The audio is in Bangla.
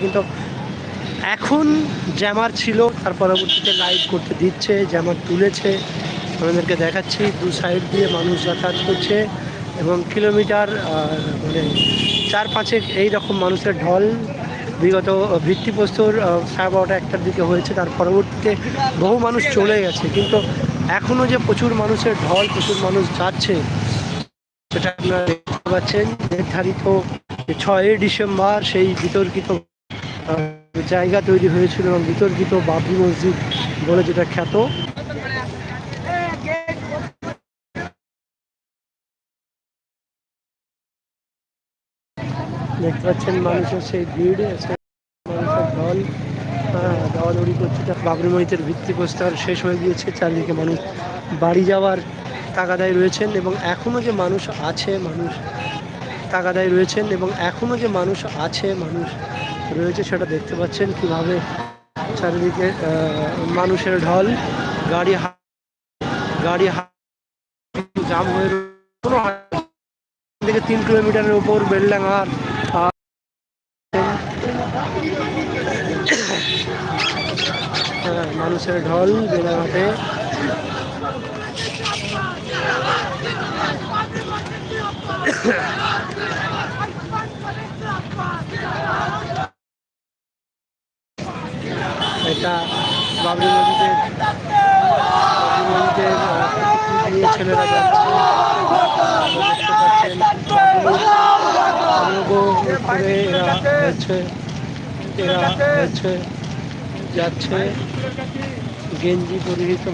কিন্তু এখন জ্যামার ছিল, তার পরবর্তীতে লাইভ করতে দিচ্ছে, জ্যামার তুলেছে। আমাদেরকে দেখাচ্ছি, দু সাইড দিয়ে মানুষ যাতায়াত করছে এবং কিলোমিটার মানে চার পাঁচেক এই রকম মানুষের ঢল বিগত ভিত্তিপ্রস্তর সাড়ে বারোটা একটার দিকে হয়েছে, তার পরবর্তীতে বহু মানুষ চলে গেছে। কিন্তু এখনও যে প্রচুর মানুষের ঢল, প্রচুর মানুষ যাচ্ছে, সেটা আপনারা দেখতে পাচ্ছেন। নির্ধারিত ছয়ই ডিসেম্বর, সেই বিতর্কিত জায়গা তৈরি হয়েছিল এবং বিতর্কিত বাবরি মসজিদ বলে যেটা খ্যাত। দেখতে পাচ্ছেন মানুষের সেই ভিড় দৌড়াদৌড়ি করছে বাবরি মসজিদের ভিত্তিপ্রস্তর শেষ হয়ে গিয়েছে, চারদিকে মানুষ বাড়ি যাওয়ার তাগাদায় রয়েছেন এবং এখনও যে মানুষ আছে, মানুষ তাগাদায় রয়েছেন এবং এখনও যে মানুষ আছে, মানুষ রয়েছে, সেটা দেখতে পাচ্ছেন কীভাবে চারিদিকে মানুষের ঢল, গাড়ি গাড়ি জাম হয়ে থেকে তিন কিলোমিটারের উপর বেলডাঙ্গার মানুষের ঢল বেলাঘাটে এটা বাবরি মসজিদের নিয়ে ছেলেরা যাচ্ছে। এরা হচ্ছে এরা যাচ্ছে। গেঞ্জি পরিহিত